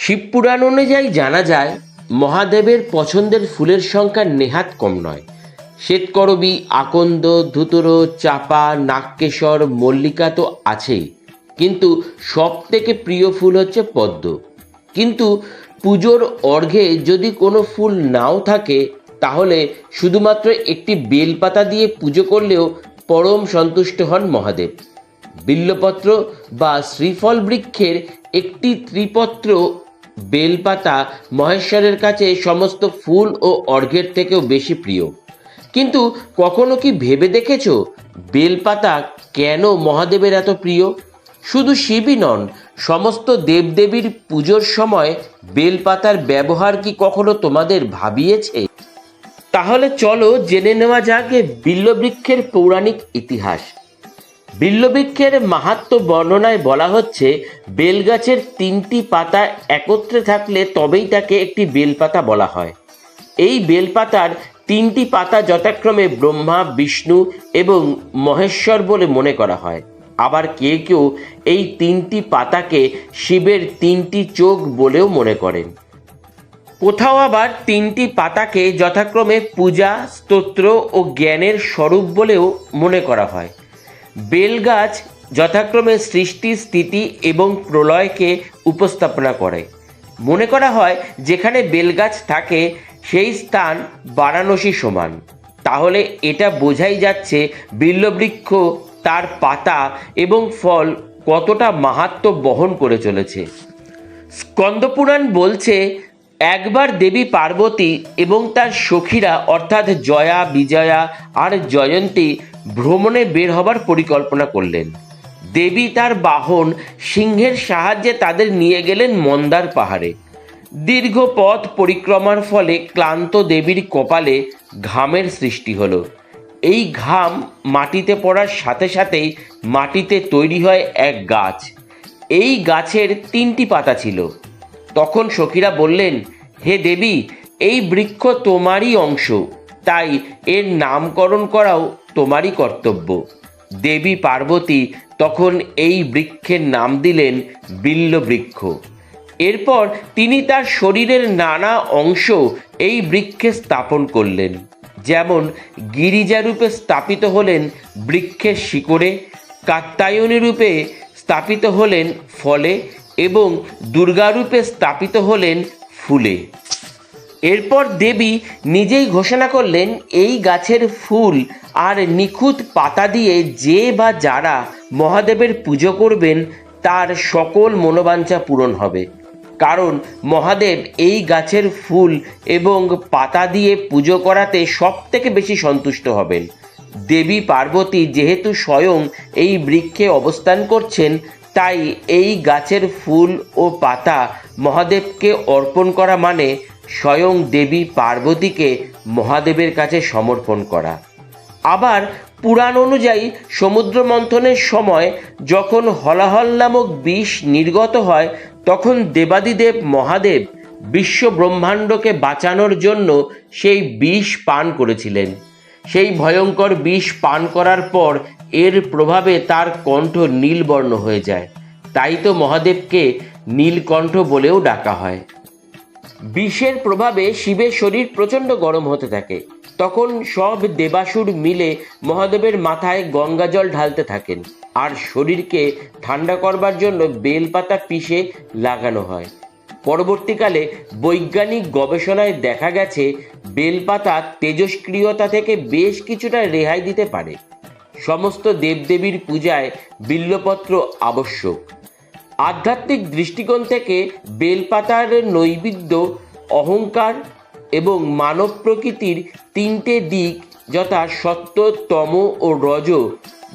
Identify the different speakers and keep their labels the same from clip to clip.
Speaker 1: শিবপুরাণ অনুযায়ী জানা যায়, মহাদেবের পছন্দের ফুলের সংখ্যা নেহাত কম নয়। শ্বেতকরবী, আকন্দ, ধুতর, চাপা, নাগকেশর, মল্লিকা তো আছেই। কিন্তু সব থেকে প্রিয় ফুল হচ্ছে পদ্ম। কিন্তু পুজোর অর্ঘে যদি কোনো ফুল নাও থাকে, তাহলে শুধুমাত্র একটি বেলপাতা দিয়ে পুজো করলেও পরম সন্তুষ্ট হন মহাদেব। বিল্লপত্র বা শ্রীফল বৃক্ষের একটি ত্রিপত্র বেলপাতা মহেশ্বরের কাছে সমস্ত ফুল ও অর্ঘের থেকেও বেশি প্রিয়। কিন্তু কখনো কি ভেবে দেখেছ বেলপাতা কেন মহাদেবের এত প্রিয়? শুধু শিবই নন, সমস্ত দেবদেবীর পুজোর সময় বেলপাতার ব্যবহার কি কখনো তোমাদের ভাবিয়েছে? তাহলে চলো জেনে নেওয়া যাক বিল্লবৃক্ষের পৌরাণিক ইতিহাস। বিল্লবৃক্ষের মাহাত্ম্য বর্ণনায় বলা হচ্ছে, বেলগাছের তিনটি পাতা একত্রে থাকলে তবেই তাকে একটি বেলপাতা বলা হয়। এই বেলপাতার তিনটি পাতা যথাক্রমে ব্রহ্মা, বিষ্ণু এবং মহেশ্বর বলে মনে করা হয়। আবার কেউ কেউ এই তিনটি পাতাকে শিবের তিনটি চোখ বলেও মনে করেন। কোথাও আবার তিনটি পাতাকে যথাক্রমে পূজা, স্তোত্র ও জ্ঞানের স্বরূপ বলেও মনে করা হয়। বেলগাছ যথাক্রমে সৃষ্টি, স্থিতি এবং প্রলয়কে উপস্থাপনা করে। মনে করা হয়, যেখানে বেলগাছ থাকে, সেই স্থান বারাণসী সমান। তাহলে এটা বোঝাই যাচ্ছে বিল্লবৃক্ষ তার পাতা এবং ফল কতটা মাহাত্ম্য বহন করে চলেছে। স্কন্দপুরাণ বলছে, একবার দেবী পার্বতী এবং তার সখীরা, অর্থাৎ জয়া, বিজয়া আর জয়ন্তী ভ্রমণে বের হবার পরিকল্পনা করলেন। দেবী তার বাহন সিংহের সাহায্যে তাদের নিয়ে গেলেন মন্দার পাহাড়ে। দীর্ঘ পথ পরিক্রমার ফলে ক্লান্ত দেবীর কপালে ঘামের সৃষ্টি হলো। এই ঘাম মাটিতে পড়ার সাথে সাথেই মাটিতে তৈরি হয় এক গাছ। এই গাছের তিনটি পাতা ছিল। তখন সখীরা বললেন, হে দেবী, এই বৃক্ষ তোমারই অংশ। তাই এর নামকরণ করাও তোমারই কর্তব্য। দেবী পার্বতী তখন এই বৃক্ষের নাম দিলেন বিল্ল বৃক্ষ। এরপর তিনি তার শরীরের নানা অংশ এই বৃক্ষে স্থাপন করলেন। যেমন গিরিজারূপে স্থাপিত হলেন বৃক্ষের শিকড়ে কাত্তায়নী রূপে স্থাপিত হলেন ফলে এবং দুর্গারূপে স্থাপিত হলেন ফুলে। এরপর দেবী নিজেই ঘোষণা করলেন, এই গাছের ফুল আর নিখুঁত পাতা দিয়ে যে বা যারা মহাদেবের পুজো করবেন, তার সকল মনোবাঞ্ছা পূরণ হবে। কারণ মহাদেব এই গাছের ফুল এবং পাতা দিয়ে পুজো করাতে সব থেকে বেশি সন্তুষ্ট হবেন। দেবী পার্বতী যেহেতু স্বয়ং এই বৃক্ষে অবস্থান করছেন, তাই এই গাছের ফুল ও পাতা মহাদেবকে অর্পণ করা মানে স্বয়ং দেবী পার্বতীকে মহাদেবের কাছে সমর্পণ করা। আবার পুরাণ অনুযায়ী সমুদ্র মন্থনের সময় যখন হলাহল নামক বিষ নির্গত হয়, তখন দেবাদিদেব মহাদেব বিশ্ব ব্রহ্মাণ্ডকে বাঁচানোর জন্য সেই বিষ পান করেছিলেন। সেই ভয়ঙ্কর বিষ পান করার পর এর প্রভাবে তার কণ্ঠ নীলবর্ণ হয়ে যায়। তাই তো মহাদেবকে নীলকণ্ঠ বলেও ডাকা হয়। বিষের প্রভাবে শিবের শরীর প্রচণ্ড গরম হতে থাকে। তখন সব দেবাসুর মিলে মহাদেবের মাথায় গঙ্গা জল ঢালতে থাকেন। আর শরীরকে ঠান্ডা করবার জন্য বেলপাতা পিষে লাগানো হয়। পরবর্তীকালে বৈজ্ঞানিক গবেষণায় দেখা গেছে, বেলপাতা তেজস্ক্রিয়তা থেকে বেশ কিছুটা রেহাই দিতে পারে। সমস্ত দেবদেবীর পূজায় বিল্লপত্র আবশ্যক। আধ্যাত্মিক দৃষ্টিকোণ থেকে বেলপাতার নৈবেদ্য, অহংকার এবং মানব প্রকৃতির তিনটে দিক যথা সত্য তম ও রজ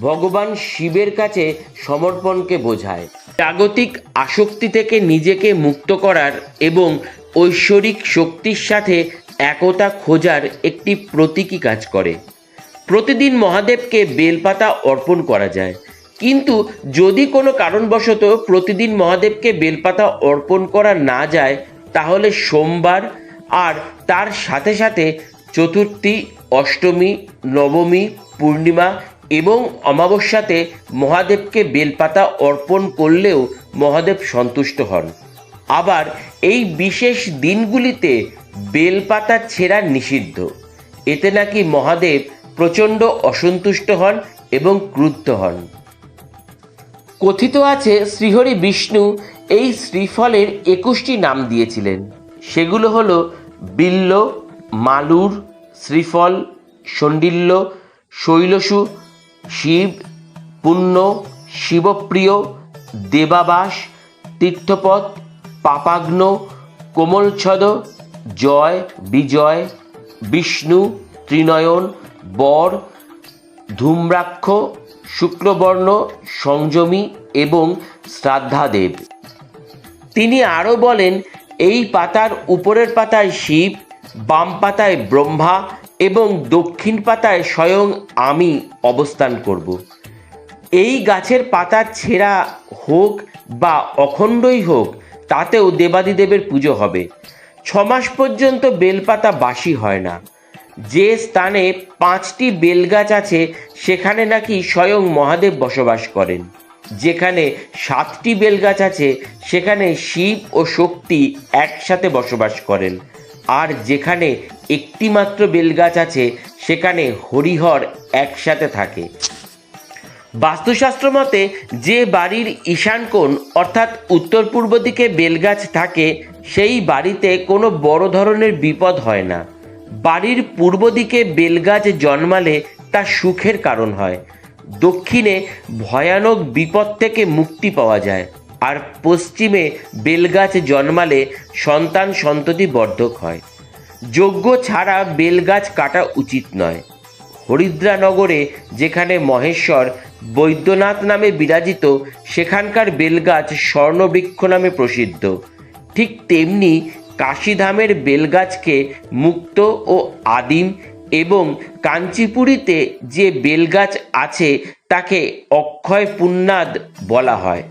Speaker 1: ভগবান শিবের কাছে সমর্পণকে বোঝায়। জাগতিক আসক্তি থেকে নিজেকে মুক্ত করার এবং ঐশ্বরিক শক্তির সাথে একতা খোঁজার একটি প্রতীকী কাজ করে। প্রতিদিন মহাদেবকে বেলপাতা অর্পণ করা যায়। কিন্তু যদি কোনো কারণবশত প্রতিদিন মহাদেবকে বেলপাতা অর্পণ করা না যায়, তাহলে সোমবার আর তার সাথে সাথে চতুর্থী, অষ্টমী, নবমী, পূর্ণিমা এবং অমাবস্যাতে মহাদেবকে বেলপাতা অর্পণ করলেও মহাদেব সন্তুষ্ট হন। আবার এই বিশেষ দিনগুলিতে বেলপাতা ছেঁড়া নিষিদ্ধ। এতে নাকি মহাদেব প্রচণ্ড অসন্তুষ্ট হন এবং ক্রুদ্ধ হন। কথিত আছে শ্রীহরি বিষ্ণু এই শ্রীফলের একুশটি নাম দিয়েছিলেন। সেগুলো হলো বিল্ল, মালুর, শ্রীফল সন্ডিল্য শৈলসু, শিব, পুণ্য, শিবপ্রিয়, দেবাবাস, তীর্থপথ, পাপাগ্ন, কোমলছদ, জয়, বিজয়, বিষ্ণু, ত্রিনয়ন, বর ধূম্রাক্ষ শুক্রবর্ণ সংযমী এবং শ্রাদ্ধাদেব। তিনি আরও বলেন, এই পাতার উপরের পাতায় শিব, বাম পাতায় ব্রহ্মা এবং দক্ষিণ পাতায় স্বয়ং আমি অবস্থান করব। এই গাছের পাতা ছেঁড়া হোক বা অখণ্ডই হোক, তাতেও দেবাদিদেবের পুজো হবে। ছমাস পর্যন্ত বেলপাতা বাসি হয় না। যে স্থানে পাঁচটি বেলগাছ আছে, সেখানে নাকি স্বয়ং মহাদেব বসবাস করেন। যেখানে সাতটি বেলগাছ আছে, সেখানে শিব ও শক্তি একসাথে বসবাস করেন। আর যেখানে একটি মাত্র বেলগাছ আছে, সেখানে হরিহর একসাথে থাকে। বাস্তুশাস্ত্র মতে, যে বাড়ির ঈশানকোণ অর্থাৎ উত্তর পূর্ব দিকে বেলগাছ থাকে, সেই বাড়িতে কোনো বড় ধরনের বিপদ হয় না। বাড়ির পূর্ব দিকে বেলগাছ জন্মালে তা সুখের কারণ হয়। দক্ষিণে ভয়ানক বিপদ থেকে মুক্তি পাওয়া যায়। আর পশ্চিমে বেলগাছ জন্মালে সন্তান সন্ততি বর্ধক হয়। যজ্ঞ ছাড়া বেলগাছ কাটা উচিত নয়। হরিদ্রানগরে যেখানে মহেশ্বর বৈদ্যনাথ নামে বিরাজিত, সেখানকার বেলগাছ স্বর্ণবৃক্ষ নামে প্রসিদ্ধ। ঠিক তেমনি কাশীধামের বেলগাছকে মুক্ত ও আদিম এবং কাঞ্চিপুরীতে যে বেলগাছ আছে তাকে অক্ষয় পুণ্যাদ বলা হয়।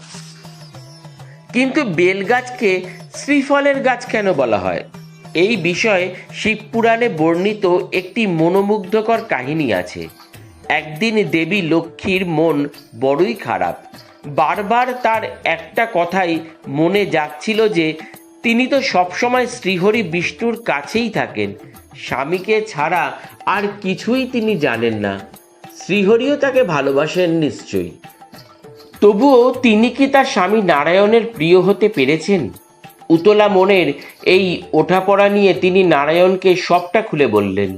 Speaker 1: কিন্তু বেলগাছকে শ্রীফলের গাছ কেন বলা হয়? এই বিষয়ে শিবপুরাণে বর্ণিত একটি মনোমুগ্ধকর কাহিনী আছে। একদিন দেবী লক্ষ্মীর মন বড়ই খারাপ। বারবার তার একটা কথাই মনে যাচ্ছিল যে তিনি তো সবসময় শ্রীহরি বিষ্ণুর কাছেই থাকেন। স্বামীকে ছাড়া আর কিছুই তিনি জানেন না। শ্রীহরিও তাকে ভালোবাসেন নিশ্চয়ই। তবুও তিনি কি তার স্বামী নারায়ণের প্রিয় হতে পেরেছেন? উতলা মনের এই ওঠাপড়া নিয়ে তিনি নারায়ণকে সবটা খুলে বললেন।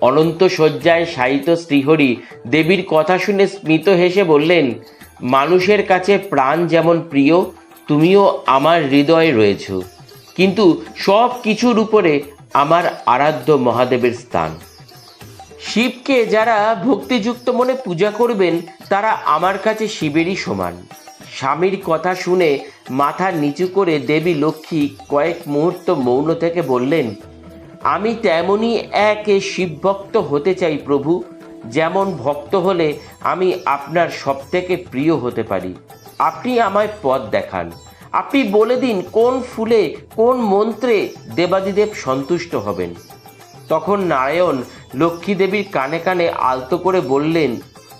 Speaker 1: অনন্ত শয্যায় শায়িত শ্রীহরি দেবীর কথা শুনে স্মিত হেসে বললেন, মানুষের কাছে প্রাণ যেমন প্রিয়, তুমিও আমার হৃদয়ে রয়েছ। কিন্তু সব কিছুর উপরে আমার আরাধ্য মহাদেবের স্থান। শিবকে যারা ভক্তিযুক্ত মনে পূজা করবেন, তারা আমার কাছে শিবেরই সমান। স্বামীর কথা শুনে মাথা নিচু করে দেবী লক্ষ্মী কয়েক মুহূর্ত মৌন থেকে বললেন, আমি তেমনই এক শিবভক্ত হতে চাই প্রভু। যেমন ভক্ত হলে আমি আপনার সবথেকে প্রিয় হতে পারি। আপনি আমায় পথ দেখান। আপনি বলে দিন কোন ফুলে কোন মন্ত্রে দেবাদিদেব সন্তুষ্ট হবেন। তখন নারায়ণ লক্ষ্মী দেবীর কানে কানে আলতো করে বললেন,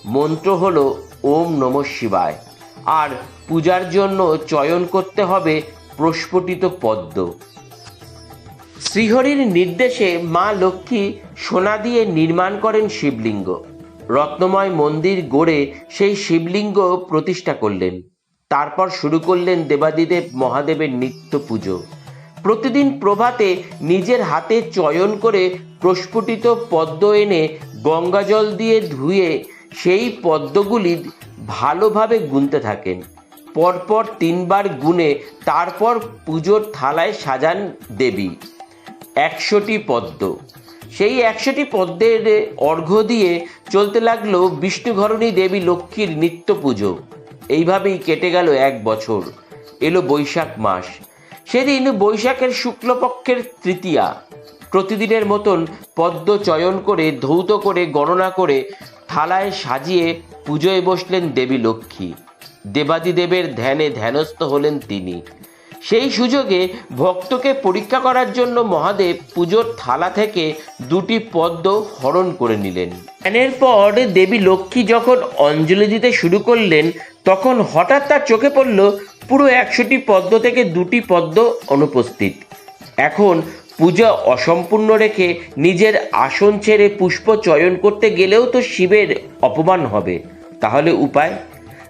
Speaker 1: মন্ত্র হল ওম নম শিবায়। আর পূজার জন্য চয়ন করতে হবে প্রস্ফুটিত পদ্ম। শ্রীহরির নির্দেশে মা লক্ষ্মী সোনা দিয়ে নির্মাণ করেন শিবলিঙ্গ। রত্নময় মন্দির গড়ে সেই শিবলিঙ্গ প্রতিষ্ঠা করলেন। তারপর শুরু করলেন দেবাদিদেব মহাদেবের নিত্য পুজো। প্রতিদিন প্রভাতে নিজের হাতে চয়ন করে প্রস্ফুটিত পদ্ম এনে গঙ্গাজল দিয়ে ধুয়ে সেই পদ্মগুলি ভালোভাবে গুনতে থাকেন। পরপর তিনবার গুনে তারপর পুজোর থালায় সাজান দেবী। একশোটি পদ্ম। সেই একশোটি পদ্মের অর্ঘ্য দিয়ে চলতে লাগল বিষ্ণুঘরণী দেবী লক্ষ্মীর নিত্য পুজো। এইভাবেই কেটে গেল এক বছর। এলো বৈশাখ মাস। সেদিন বৈশাখের শুক্লপক্ষের তৃতীয়া। প্রতিদিনের মতন পদ্ম চয়ন করে, ধৌত করে, গণনা করে থালায় সাজিয়ে পুজোয় বসলেন দেবী লক্ষ্মী। দেবাদিদেবের ধ্যানে ধ্যানস্থ হলেন তিনি। সেই সুযোগে ভক্তকে পরীক্ষা করার জন্য মহাদেব পুজোর থালা থেকে দুটি পদ্ম হরণ করে নিলেন। ধ্যানের পর দেবী লক্ষ্মী যখন অঞ্জলি দিতে শুরু করলেন, তখন হঠাৎ তার চোখে পড়ল পুরো একশোটি পদ্ম থেকে দুটি পদ্ম অনুপস্থিত। এখন পূজা অসম্পূর্ণ রেখে নিজের আসন ছেড়ে পুষ্প চয়ন করতে গেলেও তো শিবের অপমান হবে। তাহলে উপায়?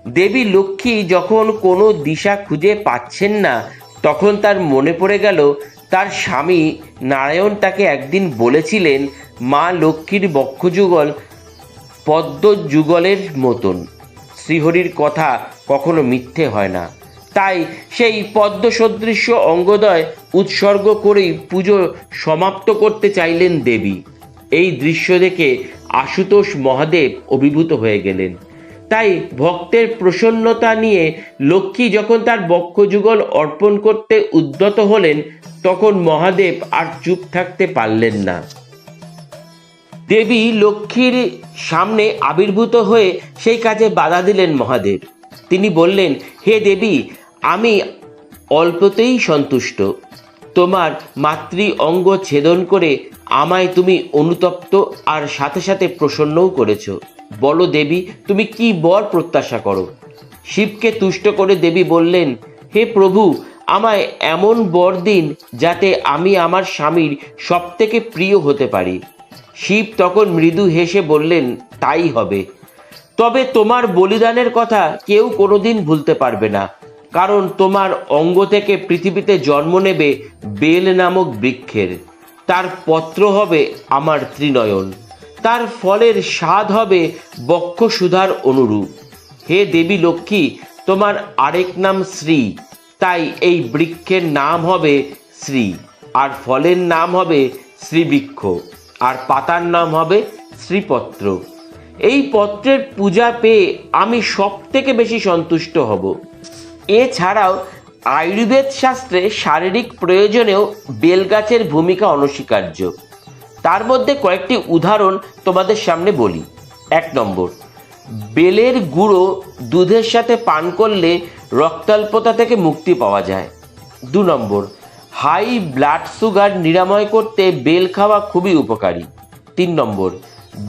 Speaker 1: দেবী লক্ষ্মী যখন কোনো দিশা খুঁজে পাচ্ছেন না তখন তার মনে পড়ে গেল, তার স্বামী নারায়ণ তাকে একদিন বলেছিলেন, মা লক্ষ্মীর বক্ষযুগল পদ্ম যুগলের মতন। শ্রীহরির কথা কখনো মিথ্যে হয় না। তাই সেই পদ্ম সদৃশ্য অঙ্গদয় উৎসর্গ করেই পুজো সমাপ্ত করতে চাইলেন দেবী। এই দৃশ্য দেখে আশুতোষ মহাদেব অভিভূত হয়ে গেলেন। তাই ভক্তের প্রসন্নতা নিয়ে লক্ষ্মী যখন তার বক্ষযুগল অর্পণ করতে উদ্যত হলেন, তখন মহাদেব আর চুপ থাকতে পারলেন না। দেবী লক্ষ্মীর সামনে আবির্ভূত হয়ে সেই কাজে বাধা দিলেন মহাদেব। তিনি বললেন, হে দেবী, আমি অল্পতেই সন্তুষ্ট। তোমার মাতৃ অঙ্গ ছেদন করে আমায় তুমি অনুতপ্ত আর সাথে সাথে প্রসন্নও করেছ। বলো দেবী, তুমি কি বর প্রত্যাশা করো? শিবকে তুষ্ট করে দেবী বললেন, হে প্রভু, আমায় এমন বর দিন যাতে আমি আমার স্বামীর সবথেকে প্রিয় হতে পারি। শিব তখন মৃদু হেসে বললেন, তাই হবে। তবে তোমার বলিদানের কথা কেউ কোনোদিন ভুলতে পারবে না, কারণ তোমার অঙ্গ থেকে পৃথিবীতে জন্ম নেবে বেল নামক বৃক্ষের। তার পত্র হবে আমার ত্রিনয়ন। তার ফলের স্বাদ হবে বক্ষসুধার অনুরূপ। হে দেবী লক্ষ্মী, তোমার আরেক নাম শ্রী, তাই এই বৃক্ষের নাম হবে শ্রী, আর ফলের নাম হবে শ্রীবৃক্ষ, আর পাতার নাম হবে শ্রীপত্র। এই পত্রের পূজা পেয়ে আমি সব থেকে বেশি সন্তুষ্ট হব। এছাড়াও আয়ুর্বেদ শাস্ত্রে শারীরিক প্রয়োজনেও বেলগাছের ভূমিকা অনস্বীকার্য। তার মধ্যে কয়েকটি উদাহরণ তোমাদের সামনে বলি। এক নম্বর, বেলের গুঁড়ো দুধের সাথে পান করলে রক্তাল্পতা থেকে মুক্তি পাওয়া যায়। দু নম্বর, হাই ব্লাড সুগার নিরাময় করতে বেল খাওয়া খুবই উপকারী। তিন নম্বর,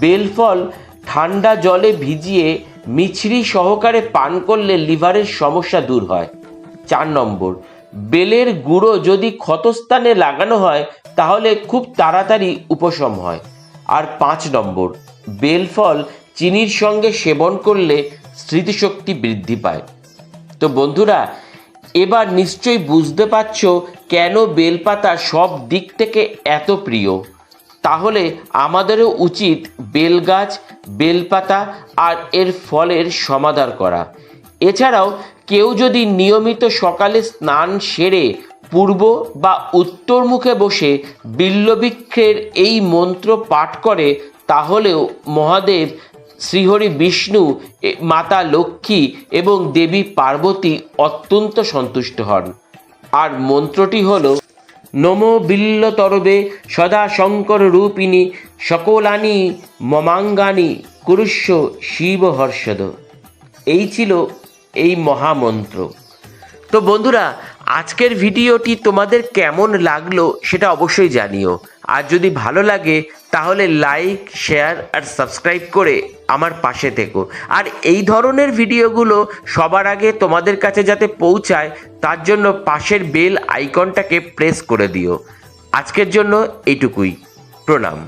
Speaker 1: বেল ফল ঠান্ডা জলে ভিজিয়ে মিছরি সহকারে পান করলে লিভারের সমস্যা দূর হয়। চার নম্বর, বেলের গুঁড়ো যদি ক্ষতস্থানে লাগানো হয় তাহলে খুব তাড়াতাড়ি উপশম হয়। আর পাঁচ নম্বর বেল ফল চিনির সঙ্গে সেবন করলে স্মৃতিশক্তি বৃদ্ধি পায়। তো বন্ধুরা, এবার নিশ্চয়ই বুঝতে পারছ কেন বেলপাতা সব দিক থেকে এত প্রিয়। তাহলে আমাদেরও উচিত বেলগাছ, বেলপাতা আর এর ফলের সমাদার করা। এছাড়াও কেউ যদি নিয়মিত সকালে স্নান সেরে পূর্ব বা উত্তর মুখে বসে বিল্লবৃক্ষের এই মন্ত্র পাঠ করে, তাহলেও মহাদেব শ্রীহরি বিষ্ণু মাতা লক্ষ্মী এবং দেবী পার্বতী অত্যন্ত সন্তুষ্ট হন। আর মন্ত্রটি হল, নমো বিল্ল তরবে সদা শঙ্কর রূপিণী সকলানি মমাঙ্গানি কুরুষ্য শিব হর্ষদ। এই ছিল এই মহামন্ত্র। তো বন্ধুরা আজকের ভিডিওটি তোমাদের কেমন লাগল সেটা অবশ্যই জানিও। আর যদি ভালো লাগে, তাহলে লাইক শেয়ার আর সাবস্ক্রাইব করে আমার পাশে থেকো। আর এই ধরনের ভিডিওগুলো সবার আগে তোমাদের কাছে যাতে পৌঁছায়, তার জন্য পাশের বেল আইকনটাকে প্রেস করে দিও। আজকের জন্য এইটুকুই প্রণাম।